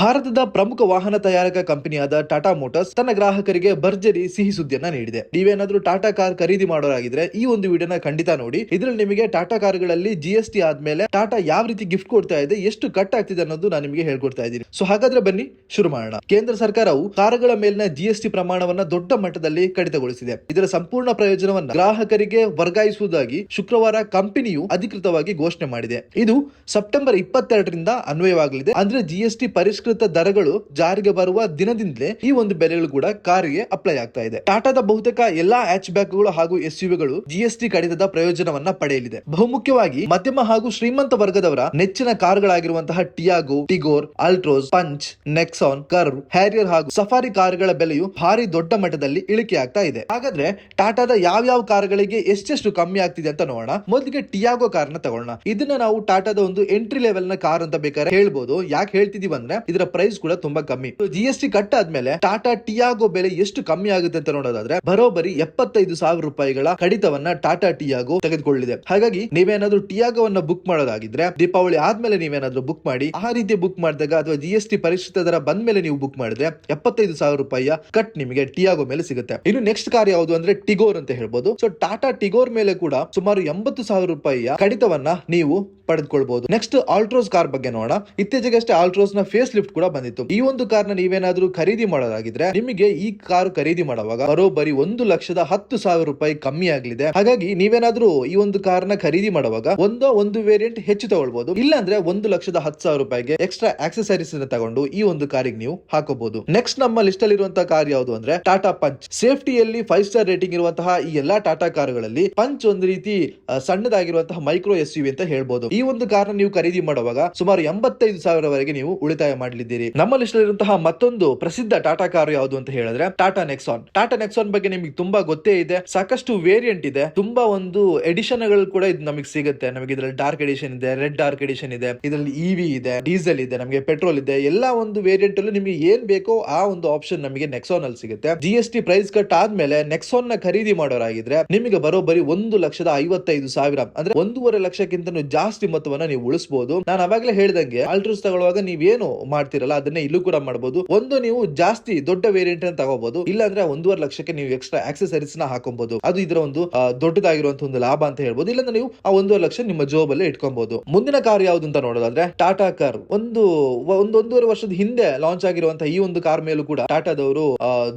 ಭಾರತದ ಪ್ರಮುಖ ವಾಹನ ತಯಾರಕ ಕಂಪನಿಯಾದ ಟಾಟಾ ಮೋಟಾರ್ಸ್ ತನ್ನ ಗ್ರಾಹಕರಿಗೆ ಭರ್ಜರಿ ಸಿಹಿ ಸುದ್ದಿಯನ್ನ ನೀಡಿದೆ. ನೀವೇನಾದ್ರೂ ಟಾಟಾ ಕಾರ್ ಖರೀದಿ ಮಾಡೋರಾಗಿದ್ರೆ ಈ ಒಂದು ವಿಡಿಯೋನ ಖಂಡಿತ ನೋಡಿ. ಇದ್ರಲ್ಲಿ ನಿಮಗೆ ಟಾಟಾ ಕಾರ್ಗಳಲ್ಲಿ ಜಿ ಎಸ್ ಟಿ ಆದ್ಮೇಲೆ ಟಾಟಾ ಯಾವ ರೀತಿ ಗಿಫ್ಟ್ ಕೊಡ್ತಾ ಇದೆ, ಎಷ್ಟು ಕಟ್ ಆಗ್ತಿದೆ ಅನ್ನೋದು ನಾನು ನಿಮಗೆ ಹೇಳ್ಕೊಡ್ತಾ ಇದ್ದೀನಿ. ಸೊ ಹಾಗಾದ್ರೆ ಬನ್ನಿ, ಶುರು ಮಾಡೋಣ. ಕೇಂದ್ರ ಸರ್ಕಾರವು ಕಾರುಗಳ ಮೇಲಿನ ಜಿ ಎಸ್ ಟಿ ಪ್ರಮಾಣವನ್ನ ದೊಡ್ಡ ಮಟ್ಟದಲ್ಲಿ ಕಡಿತಗೊಳಿಸಿದೆ. ಇದರ ಸಂಪೂರ್ಣ ಪ್ರಯೋಜನವನ್ನ ಗ್ರಾಹಕರಿಗೆ ವರ್ಗಾಯಿಸುವುದಾಗಿ ಶುಕ್ರವಾರ ಕಂಪನಿಯು ಅಧಿಕೃತವಾಗಿ ಘೋಷಣೆ ಮಾಡಿದೆ. ಇದು ಸೆಪ್ಟೆಂಬರ್ ಇಪ್ಪತ್ತೆರಡರಿಂದ ಅನ್ವಯವಾಗಲಿದೆ. ಅಂದ್ರೆ ಜಿಎಸ್ಟಿ ಪರಿಷ್ಕೃತ ದರಗಳು ಜಾರಿಗೆ ಬರುವ ದಿನದಿಂದಲೇ ಈ ಒಂದು ಬೆಲೆಗಳು ಕೂಡ ಕಾರಿಗೆ ಅಪ್ಲೈ ಆಗ್ತಾ ಇದೆ. ಟಾಟಾದ ಬಹುತೇಕ ಎಲ್ಲಾ ಹ್ಯಾಚ್ ಬ್ಯಾಕ್ಗಳು ಹಾಗೂ ಎಸ್ ಯುವಿಗಳು ಜಿಎಸ್ಟಿ ಕಡಿತದ ಪ್ರಯೋಜನವನ್ನ ಪಡೆಯಲಿದೆ. ಬಹುಮುಖ್ಯವಾಗಿ ಮಧ್ಯಮ ಹಾಗೂ ಶ್ರೀಮಂತ ವರ್ಗದವರ ನೆಚ್ಚಿನ ಕಾರ್ಗಳಾಗಿರುವಂತಹ Tiago Tigor Altroz Punch Nexon Curvv Harrier ಹಾಗೂ ಸಫಾರಿ ಕಾರುಗಳ ಬೆಲೆಯು ಭಾರಿ ದೊಡ್ಡ ಮಟ್ಟದಲ್ಲಿ ಇಳಿಕೆ ಆಗ್ತಾ ಇದೆ. ಹಾಗಾದ್ರೆ ಟಾಟಾದ ಯಾವ ಯಾವ ಕಾರುಗಳಿಗೆ ಎಷ್ಟೆಷ್ಟು ಕಮ್ಮಿ ಆಗ್ತಿದೆ ಅಂತ ನೋಡೋಣ. ಮೊದಲಿಗೆ ಟಿಯಾಗೋ ಕಾರ್ನ ತಗೊಳ್ಳೋಣ. ಇದನ್ನ ನಾವು ಟಾಟಾದ ಒಂದು ಎಂಟ್ರಿ ಲೆವೆಲ್ನ ಕಾರ್ ಅಂತ ಬೇಕಾದ್ರೆ ಹೇಳ್ಬೋದು. ಯಾಕೆ ಹೇಳ್ತಿದೀವಿ ಅಂದ್ರೆ ಇದರ ಪ್ರೈಸ್ ಕೂಡ ತುಂಬಾ ಕಮ್ಮಿ. ಜಿ ಎಸ್ ಟಿ ಕಟ್ ಆದ್ಮೇಲೆ ಟಾಟಾ ಟಿಯಾಗೋ ಬೆಲೆ ಎಷ್ಟು ಕಮ್ಮಿ ಆಗುತ್ತೆ ಅಂತ ನೋಡೋದಾದ್ರೆ ಬರೋಬರಿ ಎಪ್ಪತ್ತೈದು ಸಾವಿರ ರೂಪಾಯಿಗಳ ಕಡಿತವನ್ನ ಟಾಟಾ ಟಿಯಾಗೋ ತೆಗೆದುಕೊಳ್ಳಿದೆ. ಹಾಗಾಗಿ ನೀವೇನಾದ್ರೂ ಟಿಯಾಗೋವನ್ನ ಬುಕ್ ಮಾಡೋದಾಗಿದ್ರೆ ದೀಪಾವಳಿ ಆದ್ಮೇಲೆ ನೀವೇನಾದ್ರೂ ಬುಕ್ ಮಾಡಿ, ಆ ರೀತಿ ಬುಕ್ ಮಾಡಿದಾಗ ಅಥವಾ ಜಿ ಎಸ್ ಟಿ ಪರಿಷ್ಕೃತ ದರ ಬಂದ್ಮೇಲೆ ನೀವು ಬುಕ್ ಮಾಡಿದ್ರೆ ಎಪ್ಪತ್ತೈದು ಸಾವಿರ ರೂಪಾಯಿಯ ಕಟ್ ನಿಮಗೆ ಟಿಯಾಗೋ ಮೇಲೆ ಸಿಗುತ್ತೆ. ಇನ್ನು ನೆಕ್ಸ್ಟ್ ಕಾರ್ ಯಾವುದು ಅಂದ್ರೆ ಟಿಗೋರ್ ಅಂತ ಹೇಳ್ಬೋದು. ಸೊ ಟಾಟಾ ಟಿಗೋರ್ ಮೇಲೆ ಕೂಡ ಸುಮಾರು ಎಂಬತ್ತು ಸಾವಿರ ರೂಪಾಯಿಯ ಕಡಿತವನ್ನ ನೀವು ಪಡೆದುಕೊಳ್ಬಹುದು ನೆಕ್ಸ್ಟ್ ಆಲ್ಟ್ರೋಸ್ ಕಾರ್ ಬಗ್ಗೆ ನೋಡೋಣ. ಇತ್ತೀಚೆಗೆ ಅಷ್ಟೇ ಆಲ್ಟ್ರೋಸ್ನ ಫೇಸ್ ಕೂಡ ಬಂದಿತ್ತು. ಈ ಒಂದು ಕಾರ್ನ ನೀವೇನಾದ್ರೂ ಖರೀದಿ ಮಾಡೋದಾಗಿದ್ರೆ ನಿಮಗೆ ಈ ಕಾರು ಖರೀದಿ ಮಾಡುವಾಗ ಬರೋಬ್ಬರಿ ಒಂದು ಲಕ್ಷದ ಹತ್ತು ಸಾವಿರ ರೂಪಾಯಿ ಕಮ್ಮಿ ಆಗಲಿದೆ. ಹಾಗಾಗಿ ನೀವೇನಾದ್ರೂ ಈ ಒಂದು ಕಾರ್ನ ಖರೀದಿ ಮಾಡುವಾಗ ಒಂದೋ ಒಂದು ವೇರಿಯಂಟ್ ಹೆಚ್ಚು ತಗೊಳ್ಬಹುದು ಇಲ್ಲಾಂದ್ರೆ ಒಂದು ಲಕ್ಷದ ಹತ್ತು ಸಾವಿರ ರೂಪಾಯಿಗೆ ಎಕ್ಸ್ಟ್ರಾ ಆಕ್ಸೆಸರೀಸ್ ತಗೊಂಡು ಈ ಒಂದು ಕಾರಿಗೆ ನೀವು ಹಾಕೋಬಹುದು ನೆಕ್ಸ್ಟ್ ನಮ್ಮ ಲಿಸ್ಟ್ ಅಲ್ಲಿ ಇರುವಂತಹ ಕಾರ್ ಯಾವುದು ಅಂದ್ರೆ ಟಾಟಾ ಪಂಚ್ ಸೇಫ್ಟಿಯಲ್ಲಿ ಫೈವ್ ಸ್ಟಾರ್ ರೇಟಿಂಗ್ ಇರುವಂತಹ ಈ ಎಲ್ಲಾ ಟಾಟಾ ಕಾರುಗಳಲ್ಲಿ ಪಂಚ್ ಒಂದು ರೀತಿ ಸಣ್ಣದಾಗಿರುವಂತಹ ಮೈಕ್ರೋ ಎಸ್ ಯು ಅಂತ ಹೇಳ್ಬಹುದು ಈ ಒಂದು ಕಾರ್ ನೀವು ಖರೀದಿ ಮಾಡುವಾಗ ಸುಮಾರು ಎಂಬತ್ತೈದು ಸಾವಿರವರೆಗೆ ನೀವು ಉಳಿತಾಯ ಮಾಡಲಿದ್ದೀರಿ. ನಮ್ಮ ಲಿಸ್ಟ್ ಇರುವಂತಹ ಮತ್ತೊಂದು ಪ್ರಸಿದ್ಧ ಟಾಟಾ ಕಾರು ಯಾವುದು ಅಂತ ಹೇಳಿದ್ರೆ ಟಾಟಾ ನೆಕ್ಸಾನ್. ಟಾಟಾ ನೆಕ್ಸಾನ್ ಬಗ್ಗೆ ನಿಮಗೆ ತುಂಬಾ ಗೊತ್ತೇ ಇದೆ. ಸಾಕಷ್ಟು ವೇರಿಯಂಟ್ ಇದೆ. ತುಂಬಾ ಒಂದು ಎಡಿಷನ್ಗಳು ಕೂಡ ಇದು ನಮಗೆ ಸಿಗುತ್ತೆ. ನಮಗೆ ಇದರಲ್ಲಿ ಡಾರ್ಕ್ ಎಡಿಷನ್ ಇದೆ ರೆಡ್ ಡಾರ್ಕ್ ಎಡಿಷನ್ ಇದೆ, ಇದರಲ್ಲಿ ಇವಿ ಇದೆ ಡೀಸೆಲ್ ಇದೆ, ನಮಗೆ ಪೆಟ್ರೋಲ್ ಇದೆ. ಎಲ್ಲಾ ಒಂದು ವೇರಿಯಂಟ್ ಅಲ್ಲೂ ನಿಮಗೆ ಏನ್ ಬೇಕೋ ಆ ಒಂದು ಆಪ್ಷನ್ ನಮಗೆ ನೆಕ್ಸಾನ್ ಅಲ್ಲಿ ಸಿಗುತ್ತೆ. G S T price cut ಆದ್ಮೇಲೆ ನೆಕ್ಸಾನ್ನ ಖರೀದಿ ಮಾಡೋರಾಗಿದ್ರೆ ನಿಮಗೆ ಬರೋಬ್ಬರಿ ಒಂದು ಲಕ್ಷದ ಐವತ್ತೈದು ಸಾವಿರ. ಅಂದ್ರೆ ಒಂದೂವರೆ ಲಕ್ಷಕ್ಕಿಂತ ಜಾಸ್ತಿ ಮೊತ್ತವನ್ನ ನೀವು ಉಳಿಸಬಹುದು ನಾನು ಅವಾಗಲೇ ಹೇಳಿದಂಗೆ ಆಲ್ಟ್ರೋಸ್ ತಗೊಳ್ಳುವಾಗ ನೀವೇನು ಮಾಡ್ತಿರಲ್ಲ, ಅದನ್ನೇ ಇಲ್ಲೂ ಕೂಡ ಮಾಡಬಹುದು ಒಂದು ನೀವು ಜಾಸ್ತಿ ದೊಡ್ಡ ವೇರಿಯಂಟ್ ಅನ್ನು ತಗೋಬಹುದು ಇಲ್ಲಾಂದ್ರೆ ಒಂದೂವರೆ ಲಕ್ಷಕ್ಕೆ ನೀವು ಎಕ್ಸ್ಟ್ರಾ ಆಕ್ಸೆಸರೀಸ್ನ ಹಾಕೊಬಹುದು ಅದು ಇದರ ಒಂದು ದೊಡ್ಡದಾಗಿರುವಂತ ಒಂದು ಲಾಭ ಅಂತ ಹೇಳ್ಬೋದು. ಇಲ್ಲಾಂದ್ರೆ ನೀವು ಆ ಒಂದೂವರೆ ಲಕ್ಷ ನಿಮ್ಮ ಜೋಬ್ ಅಲ್ಲಿ ಇಟ್ಕೊಬಹುದು ಮುಂದಿನ ಕಾರ್ ಯಾವ್ದು ಅಂತ ನೋಡೋದಾದ್ರೆ ಟಾಟಾ ಕಾರ್ ಒಂದು ಒಂದು, ಒಂದೂವರೆ ವರ್ಷದ ಹಿಂದೆ ಲಾಂಚ್ ಆಗಿರುವಂತಹ ಈ ಒಂದು ಕಾರ್ ಮೇಲೂ ಕೂಡ ಟಾಟಾದವರು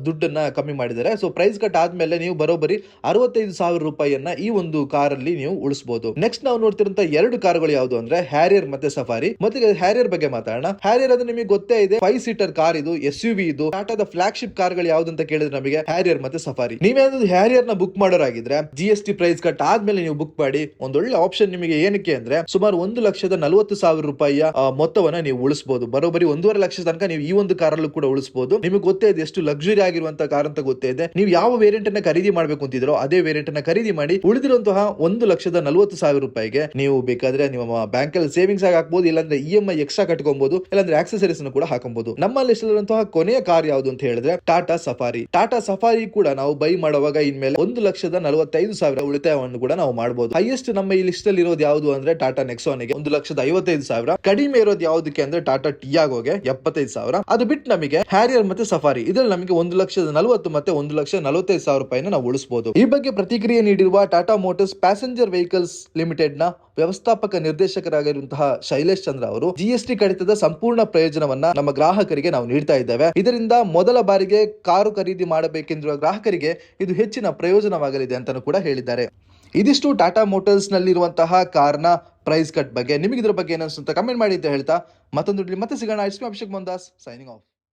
ದುಡ್ಡನ್ನ ಕಮ್ಮಿ ಮಾಡಿದ್ದಾರೆ. ಸೊ ಪ್ರೈಸ್ ಕಟ್ ಆದ್ಮೇಲೆ ನೀವು ಬರೋಬರಿ ಅರವತ್ತೈದು ಸಾವಿರ ರೂಪಾಯಿಯನ್ನ ಈ ಒಂದು ಕಾರ್ ಅಲ್ಲಿ ನೀವು ಉಳಿಸಬಹುದು ನೆಕ್ಸ್ಟ್ ನಾವು ನೋಡ್ತಿರುವಂತ ಎರಡು ಕಾರ್ಗಳು ಯಾವುದು ಅಂದ್ರೆ ಹ್ಯಾರಿಯರ್ ಮತ್ತೆ ಸಫಾರಿ ಮತ್ತೆ ಹ್ಯಾರಿಯರ್ ಬಗ್ಗೆ ಮಾತಾಡೋಣ. ಹ್ಯಾರಿಯರ್ ಅದು ನಿಮಗೆ ಗೊತ್ತೇ ಇದೆ ಫೈವ್ ಸೀಟರ್ ಕಾರ್ ಇದು ಎಸ್ ಯು ವಿ ಇದು ಟಾಟಾದ ಫ್ಲಾಗ್ಶಿಪ್ ಕಾರ್ಗಳು ಯಾವ್ದು ಅಂತ ಕೇಳಿದ್ರೆ ನಮಗೆ ಹ್ಯಾರಿಯರ್ ಮತ್ತೆ ಸಫಾರಿ ನೀವೇನಾದ್ರು ಹ್ಯಾರಿಯರ್ನ book ಮಾಡೋರಾಗಿದ್ರೆ G S T price cut ಆದ್ಮೇಲೆ ನೀವು ಬುಕ್ ಮಾಡಿ, ಒಂದೊಳ್ಳೆ ಆಪ್ಷನ್ ನಿಮಗೆ ಏನಕ್ಕೆ ಅಂದ್ರೆ, ಸುಮಾರು ಒಂದು ಲಕ್ಷದ ನಲವತ್ತು ಸಾವಿರ ರೂಪಾಯಿಯ ಮೊತ್ತವನ್ನ ನೀವು ಉಳಿಸಬಹುದು ಬರೋಬ್ಬರಿ ಒಂದೂವರೆ ಲಕ್ಷ ತನಕ ನೀವು ಈ ಒಂದು ಕಾರಲ್ಲೂ ಕೂಡ ಉಳಿಸಬಹುದು ನಿಮಗೆ ಗೊತ್ತೇ ಇದೆ ಎಷ್ಟು ಲಕ್ಸುರಿ ಆಗಿರುವಂತಹ ಕಾರ್ ಅಂತ ಗೊತ್ತೇ ಇದೆ. ನೀವು ಯಾವ ವೇರಿಯಂಟ್ ಅನ್ನ ಖರೀದಿ ಮಾಡಬೇಕು ಅಂತಿದ್ರೋ ಅದೇ ವೇರಿಯಂಟ್ ಅನ್ನ ಖರೀದಿ ಮಾಡಿ, ಉಳಿದಿರುವಂತಹ ಒಂದು ಲಕ್ಷದ ನಲವತ್ತು ಸಾವಿರ ರೂಪಾಯಿಗೆ ನೀವು ಬೇಕಾದ್ರೆ ನಿಮ್ಮ ಬ್ಯಾಂಕ್ ಅಲ್ಲಿ ಸೇವಿಂಗ್ಸ್ ಆಗಿ ಹಾಕಬಹುದು ಇಲ್ಲಾಂದ್ರೆ ಇ ಎಂ ಐ ಎಕ್ಸ್ಟ್ರಾ ಕಟ್ಕೊಬಹುದು ಇಲ್ಲಾಂದ್ರೆ ಆಕ್ಸೆಸರೀಸ್ ಕೂಡ ಹಾಕಬಹುದು ನಮ್ಮ ಲಿಸ್ಟ್ ಇರುವಂತಹ ಕೊನೆಯ ಕಾರ್ ಯಾವುದು ಅಂತ ಹೇಳಿದ್ರೆ ಟಾಟಾ ಸಫಾರಿ. ಟಾಟಾ ಸಫಾರಿ ಕೂಡ ನಾವು ಬೈ ಮಾಡುವಾಗ ಇನ್ಮೇಲೆ ಒಂದು ಲಕ್ಷದ ನಲವತ್ತೈದು ಸಾವಿರ ಉಳಿತಾಯವನ್ನು ಕೂಡ ನಾವು ಮಾಡಬಹುದು ಹೈಯೆಸ್ಟ್ ನಮ್ಮ ಈ ಲಿಸ್ಟ್ ಅಲ್ಲಿ ಇರೋದು ಯಾವುದು ಅಂದ್ರೆ ಟಾಟಾ ನೆಕ್ಸಾನ್ಗೆ ಒಂದು ಲಕ್ಷದ ಐವತ್ತೈದು ಸಾವಿರ. ಕಡಿಮೆ ಇರೋದು ಯಾವುದಕ್ಕೆ ಅಂದ್ರೆ ಟಾಟಾ ಟಿಯಾಗೋಗೆ ಎಪ್ಪತ್ತೈದು ಸಾವಿರ. ಅದು ಬಿಟ್ಟು ನಮಗೆ ಹ್ಯಾರಿಯರ್ ಮತ್ತೆ ಸಫಾರಿ ಇದರಲ್ಲಿ ನಮಗೆ ಒಂದು ಲಕ್ಷದ ನಲವತ್ತು ಮತ್ತೆ ಒಂದು ಲಕ್ಷ ನಲವತ್ತೈದು ಸಾವಿರ ರೂಪಾಯಿನ ನಾವು ಉಳಿಸಬಹುದು ಈ ಬಗ್ಗೆ ಪ್ರತಿಕ್ರಿಯೆ ನೀಡಿರುವ ಟಾಟಾ ಮೋಟರ್ಸ್ ಪ್ಯಾಸೆಂಜರ್ ವೆಹಿಕಲ್ಸ್ ಲಿಮಿಟೆಡ್ನ ವ್ಯವಸ್ಥಾಪಕ ನಿರ್ದೇಶಕರಾಗಿರುವಂತಹ ಶೈಲೇಶ್ ಚಂದ್ರ ಅವರು ಜಿಎಸ್ಟಿ ಕಡಿತದ ಸಂಪೂರ್ಣ ಪ್ರಯೋಜನವನ್ನ ನಮ್ಮ ಗ್ರಾಹಕರಿಗೆ ನಾವು ನೀಡ್ತಾ ಇದ್ದೇವೆ. ಇದರಿಂದ ಮೊದಲ ಬಾರಿಗೆ ಕಾರು ಖರೀದಿ ಮಾಡಬೇಕೆಂದಿರುವ ಗ್ರಾಹಕರಿಗೆ ಇದು ಹೆಚ್ಚಿನ ಪ್ರಯೋಜನವಾಗಲಿದೆ ಅಂತಾನೂ ಕೂಡ ಹೇಳಿದ್ದಾರೆ. ಇದಿಷ್ಟು ಟಾಟಾ ಮೋಟರ್ಸ್ ನಲ್ಲಿರುವಂತಹ ಕಾರ್ನ ಪ್ರೈಸ್ ಕಟ್ ಬಗ್ಗೆ. ನಿಮಗೆ ಇದ್ರ ಬಗ್ಗೆ ಏನಂತ ಕಮೆಂಟ್ ಮಾಡಿ ಅಂತ ಹೇಳ್ತಾ ಮತ್ತೊಂದು ಮತ್ತೆ ಸಿಗೋಣ. Abhishek ಮಂದಾಸ್ signing off